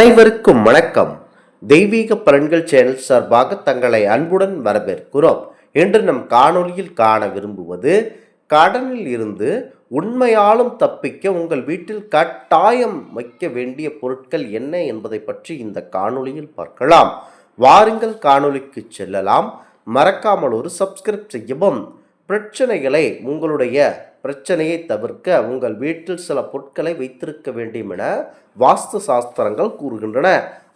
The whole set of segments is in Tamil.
அனைவருக்கும் வணக்கம். தெய்வீக பலன்கள் சேனல் சார்பாக தங்களை அன்புடன் வரவேற்கிறோம். இன்று நம் காணொலியில் காண விரும்புவது கடனில் இருந்து உண்மையாலும் தப்பிக்க உங்கள் வீட்டில் கட்டாயம் வைக்க வேண்டிய பொருட்கள் என்ன என்பதை பற்றி இந்த காணொலியில் பார்க்கலாம். வாருங்கள் காணொலிக்கு செல்லலாம். மறக்காமல் ஒரு சப்ஸ்கிரைப் செய்யவும் பிரச்சனைகளை உங்களுடைய பிரச்சனையை தவிர்க்க உங்கள் வீட்டில் சில பொருட்களை வைத்திருக்க வேண்டும் என வாஸ்து சாஸ்திரங்கள் கூறுகின்றன.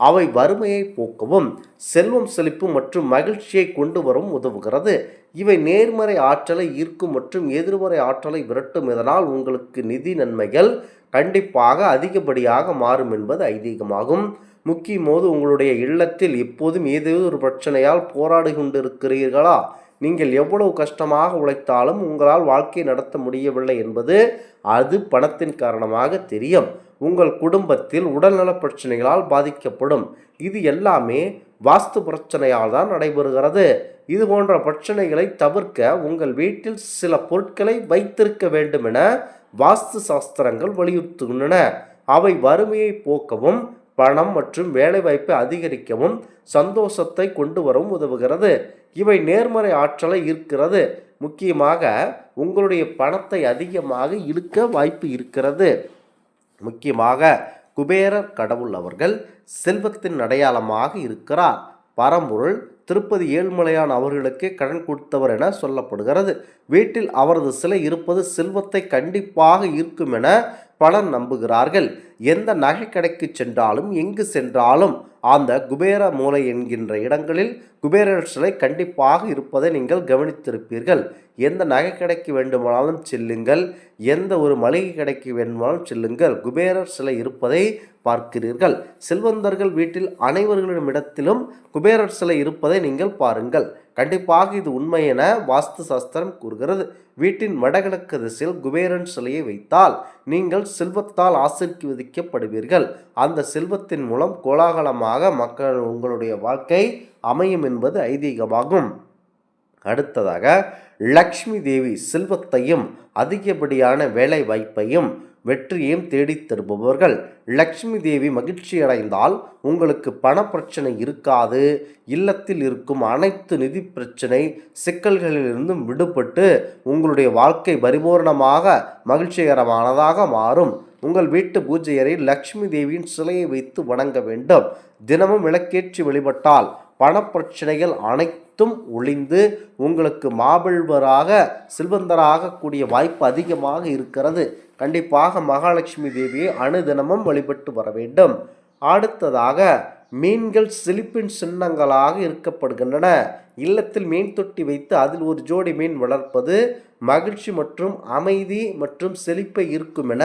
அவை வறுமையை போக்கவும் செல்வம் செழிப்பு மற்றும் மகிழ்ச்சியை கொண்டு வரும் உதவுகிறது. இவை நேர்மறை ஆற்றலை ஈர்க்கும் மற்றும் எதிர்மறை ஆற்றலை விரட்டும். இதனால் உங்களுக்கு நிதி நன்மைகள் கண்டிப்பாக அதிகப்படியாக மாறும் என்பது ஐதீகமாகும். முக்கியமோது உங்களுடைய இல்லத்தில் எப்போதும் ஏதோ ஒரு பிரச்சனையால் போராடி கொண்டிருக்கிறீர்களா? நீங்கள் எவ்வளவு கஷ்டமாக உழைத்தாலும் உங்களால் வாழ்க்கை நடத்த முடியவில்லை என்பது அது பணத்தின் காரணமாக தெரியும். உங்கள் குடும்பத்தில் உடல்நல பிரச்சனைகளால் பாதிக்கப்படும். இது எல்லாமே வாஸ்து பிரச்சனையால் தான் நடைபெறுகிறது. இது போன்ற பிரச்சனைகளை தவிர்க்க உங்கள் வீட்டில் சில பொருட்களை வைத்திருக்க வேண்டும் என வாஸ்து சாஸ்திரங்கள் வலியுறுத்துகின்றன. அவை வறுமையை போக்கவும் பணம் மற்றும் வேலைவாய்ப்பை அதிகரிக்கவும் சந்தோஷத்தை கொண்டு வரவும் உதவுகிறது. இவை நேர்மறை ஆற்றலை ஈர்க்கிறது. முக்கியமாக உங்களுடைய பணத்தை அதிகமாக இழுக்க வாய்ப்பு இருக்கிறது. முக்கியமாக குபேரர் கடவுள் அவர்கள் செல்வத்தின் அடையாளமாக இருக்கிறார். பரம்பொருள் திருப்பதி ஏழ்மலையான் அவர்களுக்கே கடன் கொடுத்தவர் என சொல்லப்படுகிறது. வீட்டில் அவரது சிலை இருப்பது செல்வத்தை கண்டிப்பாக ஈர்க்கும் என பலர் நம்புகிறார்கள். எந்த நகை கடைக்கு சென்றாலும் எங்கு சென்றாலும் அந்த குபேர மூலை என்கின்ற இடங்களில் குபேரர் சிலை கண்டிப்பாக இருப்பதை நீங்கள் கவனித்திருப்பீர்கள். எந்த நகை கடைக்கு வேண்டுமானாலும் செல்லுங்கள். எந்த ஒரு மளிகை கடைக்கு வேண்டுமானாலும் செல்லுங்கள். குபேரர் சிலை இருப்பதை பார்க்கிறீர்கள். செல்வந்தர்கள் வீட்டில் அனைவர்களிடமிடத்திலும் குபேரர் சிலை இருப்பதை நீங்கள் பாருங்கள். கண்டிப்பாக இது உண்மை என வாஸ்து சாஸ்திரம் கூறுகிறது. வீட்டின் வடகிழக்கு திசையில் குபேரன் சிலையை வைத்தால் நீங்கள் செல்வத்தால் ஆசிர்வதிக்கப்படுவீர்கள். அந்த செல்வத்தின் மூலம் கோலாகலமாக மக்கள் உங்களுடைய வாழ்க்கை அமையும் என்பது ஐதீகமாகும். அடுத்ததாக லக்ஷ்மி தேவி செல்வத்தையும் அதிகப்படியான வேலை வாய்ப்பையும் வெற்றியையும் தேடித் தருபவர்கள். லக்ஷ்மி தேவி மகிழ்ச்சி அடைந்தால் உங்களுக்கு பண பிரச்சனை இருக்காது. இல்லத்தில் இருக்கும் அனைத்து நிதி பிரச்சனை சிக்கல்களிலிருந்தும் விடுபட்டு உங்களுடைய வாழ்க்கை பரிபூர்ணமாக மகிழ்ச்சிகரமானதாக மாறும். உங்கள் வீட்டு பூஜை அறையில் லக்ஷ்மி தேவியின் சிலையை வைத்து வணங்க வேண்டும். தினமும் விளக்கேற்றி வழிபட்டால் பணப்பிரச்சனைகள் அனைத்தும் ஒளிந்து உங்களுக்கு மாபெல்வராக செல்வந்தராக கூடிய வாய்ப்பு அதிகமாக இருக்கிறது. கண்டிப்பாக மகாலட்சுமி தேவியை அனுதினமும் வழிபட்டு வர வேண்டும். அடுத்ததாக மீன்கள் செழிப்பின் சின்னங்களாக இருக்கப்படுகின்றன இல்லத்தில் மீன் தொட்டி வைத்து அதில் ஒரு ஜோடி மீன் வளர்ப்பது மகிழ்ச்சி மற்றும் அமைதி மற்றும் செழிப்பை இருக்கும் என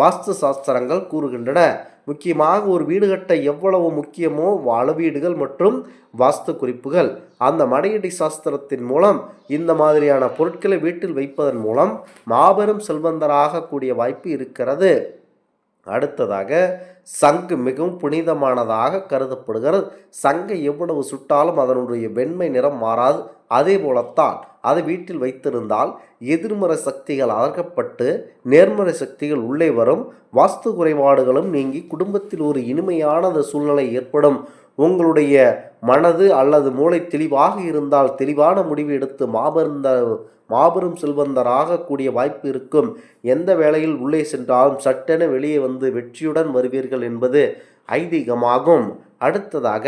வாஸ்து சாஸ்திரங்கள் கூறுகின்றன. முக்கியமாக ஒரு வீடு கட்ட எவ்வளவு முக்கியமோ அளவீடுகள் மற்றும் வாஸ்து குறிப்புகள். அந்த மடையடி சாஸ்திரத்தின் மூலம் இந்த மாதிரியான பொருட்களை வீட்டில் வைப்பதன் மூலம் மாபெரும் செல்வந்தராக கூடிய வாய்ப்பு இருக்கிறது. அடுத்ததாக சங்கு மிகவும் புனிதமானதாக கருதப்படுகிறது. சங்கை எவ்வளவு சுட்டாலும் அதனுடைய வெண்மை நிறம் மாறாது. அதே போலத்தான் அதை வீட்டில் வைத்திருந்தால் எதிர்மறை சக்திகள் அகற்றப்பட்டு நேர்மறை சக்திகள் உள்ளே வரும். வாஸ்து குறைபாடுகளும் நீங்கி குடும்பத்தில் ஒரு இனிமையான சூழ்நிலை ஏற்படும். உங்களுடைய மனது அல்லது மூளை தெளிவாக இருந்தால் தெளிவான முடிவு எடுத்து மாபெருந்த மாபெரும் செல்வந்தராக கூடிய வாய்ப்பு இருக்கும். எந்த வேளையில் உள்ளே சென்றாலும் சட்டென வெளியே வந்து வெற்றியுடன் வருவீர்கள் என்பது ஐதீகமாகும். அடுத்ததாக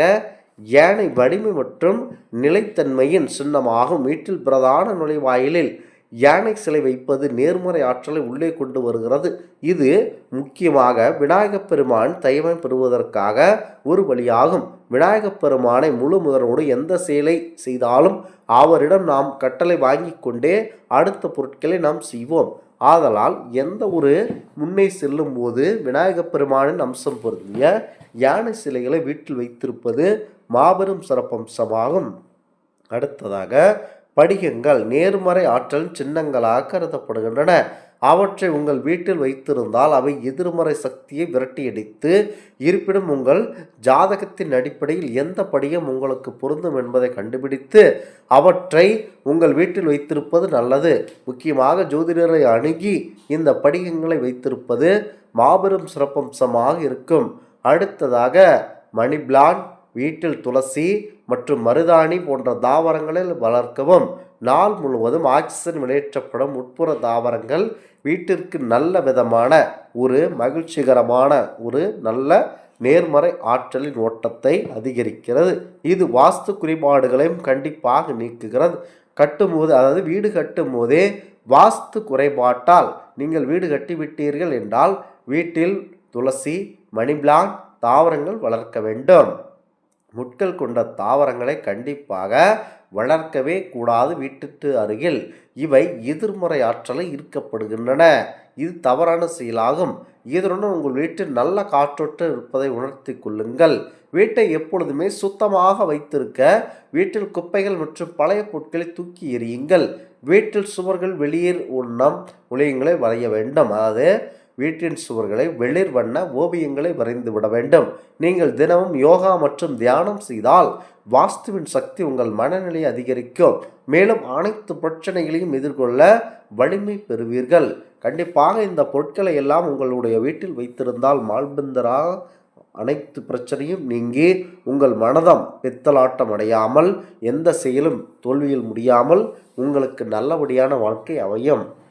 யானை வலிமை மற்றும் நிலைத்தன்மையின் சின்னமாகும். வீட்டில் பிரதான நுழைவாயிலில் யானை சிலை வைப்பது நேர்மறை ஆற்றலை உள்ளே கொண்டு வருகிறது. இது முக்கியமாக விநாயகப் பெருமான் தயமை பெறுவதற்காக ஒரு வழியாகும். விநாயகப் பெருமானை முழு முதலோடு எந்த செயலை செய்தாலும் அவரிடம் நாம் கட்டளை வாங்கி கொண்டே அடுத்த பொருட்களை நாம் செய்வோம். ஆதலால் எந்த ஒரு முன்னே செல்லும் போது விநாயகப் பெருமானின் அம்சம் பொருந்திய யானை சிலைகளை வீட்டில் வைத்திருப்பது மாபெரும் சிறப்பம்சமாகும். அடுத்ததாக படிகங்கள் நேர்மறை ஆற்றல் சின்னங்களாக கருதப்படுகின்றன. அவற்றை உங்கள் வீட்டில் வைத்திருந்தால் அவை எதிர்மறை சக்தியை விரட்டியடித்து இருப்பினும் உங்கள் ஜாதகத்தின் அடிப்படையில் எந்த படியும் உங்களுக்கு பொருந்தும் என்பதை கண்டுபிடித்து அவற்றை உங்கள் வீட்டில் வைத்திருப்பது நல்லது. முக்கியமாக ஜோதிடரை அணுகி இந்த படிகங்களை வைத்திருப்பது மாபெரும் சிறப்பம்சமாக இருக்கும். அடுத்ததாக மணி பிளான் வீட்டில் துளசி மற்றும் மருதாணி போன்ற தாவரங்களில் வளர்க்கவும். நாள் முழுவதும் ஆக்சிஜன் வெளியேற்றப்படும் உட்புற தாவரங்கள் வீட்டிற்கு நல்ல விதமான ஒரு மகிழ்ச்சிகரமான ஒரு நல்ல நேர்மறை ஆற்றலின் ஓட்டத்தை அதிகரிக்கிறது. இது வாஸ்து குறைபாடுகளையும் கண்டிப்பாக நீக்குகிறது. கட்டும்போது அதாவது வீடு கட்டும் போதே வாஸ்து குறைபாட்டால் நீங்கள் வீடு கட்டிவிட்டீர்கள் என்றால் வீட்டில் துளசி மணி பிளான் தாவரங்கள் வளர்க்க வேண்டும். முட்கள் கொண்ட தாவரங்களை கண்டிப்பாக வளர்க்கவே கூடாது வீட்டுக்கு அருகில். இவை எதிர்மறை ஆற்றலை ஈர்க்கப்படுகின்றன. இது தவறான செயலாகும். இதனுடன் உங்கள் வீட்டில் நல்ல காற்றோட்டம் இருப்பதை உணர்த்தி கொள்ளுங்கள். வீட்டை எப்பொழுதுமே சுத்தமாக வைத்திருக்க வீட்டில் குப்பைகள் மற்றும் பழைய பொருட்களை தூக்கி எறியுங்கள். வீட்டில் சுவர்கள் வெளியேறு உண்ணம் ஒளியங்களை வரைய வேண்டும். அதாவது வீட்டின் சுவர்களை வெளிர் வண்ண ஓவியங்களை வரைந்து விட வேண்டும். நீங்கள் தினமும் யோகா மற்றும் தியானம் செய்தால் வாஸ்துவின் சக்தி உங்கள் மனநிலையை அதிகரிக்கும். மேலும் அனைத்து பிரச்சனைகளையும் எதிர்கொள்ள வலிமை பெறுவீர்கள். கண்டிப்பாக இந்த பொருட்களை எல்லாம் உங்களுடைய வீட்டில் வைத்திருந்தால் மால்பந்தரா அனைத்து பிரச்சனையும் நீங்கி உங்கள் மனதம் பித்தலாட்டம் அடையாமல் எந்த செயலும் தோல்வியில் முடியாமல் உங்களுக்கு நல்லபடியான வாழ்க்கை அமையும்.